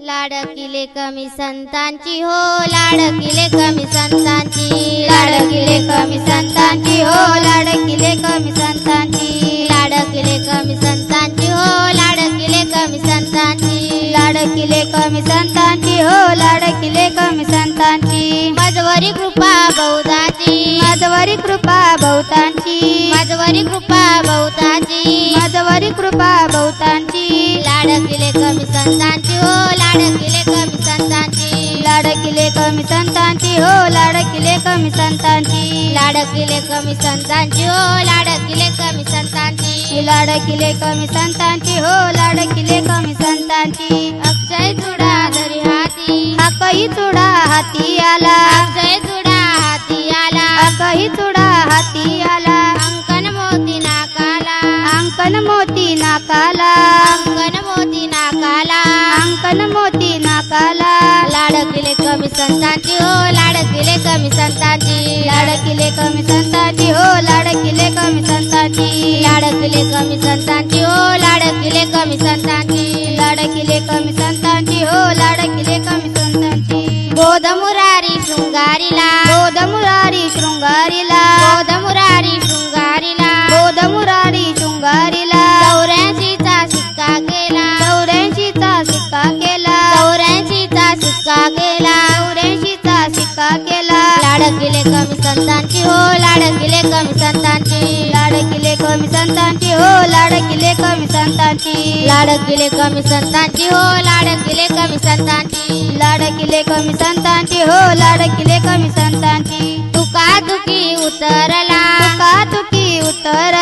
लाडकिले कमी संतांची हो लाडकिले कमी संतांची. लाडकिले कमी संतांची हो लाडकिले कमी संतांची. लाडकिले कमी संतांची हो लाडकिले कमी संतांची. लाडकिले कमी संतांची हो लाडकिले कमी संतांची. माझवरी कृपा बहुताची. माझवरी कृपा बहुतांची. माझवरी कृपा बहुताची. माझवरी कृपा बहुतांची. लाडकिले कमी संतांची हो लाडकिले कमी संतांची लाडकिले कमी संतांची हो लाडकिले कमी संतांची लाडकिले कमी संतांची हो लाडकिले कमी संतांची लाडकिले कमी संतांची हो लाडकिले कमी संतांची अक्षय चुडा धरी हाती. हाकही चुडा हाती आला. अक्षय चुडा हाती आला. हाकही चुडा हाती आला. अंकन मोती नाकाला. अंकन मोती नाकाला. मोती नाकाला. अंकन मोती नाकाला. लाडकिले कमी संतांची हो लाडकिले कमी संतांची. लाडकिले कमी संतांची हो लाडकिले कमी संतांची. लाडकिले कमी संतांची हो लाडकिले कमी संतांची. लाडकिले कमी संतांची हो लाडकिले कमी संतांची. बोध मुरारी शृंगारीला. बोध मुरारी शृंगारीला. बोध मुरारी गेला केला शिक्का केला. लाडकिले कमी संतांची हो लाडकिले कमी संतांची लाडकिले कमी संतांची हो लाडकिले कमी संतांची लाडकिले कमी संतांची हो लाडकिले कमी संतांची लाडकिले कमी संतांची हो लाडकिले कमी संतांची तुका दुखी उतरला का दुखी उतर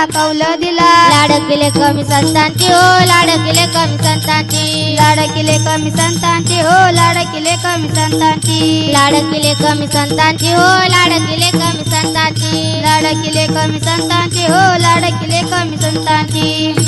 कानकेचा कौल दिला लाडकिले कमी संतांची हो लाडकिले कमी संतांची. लाडकिले कमी संतांची हो लाडकिले कमी संतांची. लाडकिले कमी संतांची हो लाडकिले कमी संतांची. लाडकिले कमी संतांची हो लाडकिले कमी संतांची.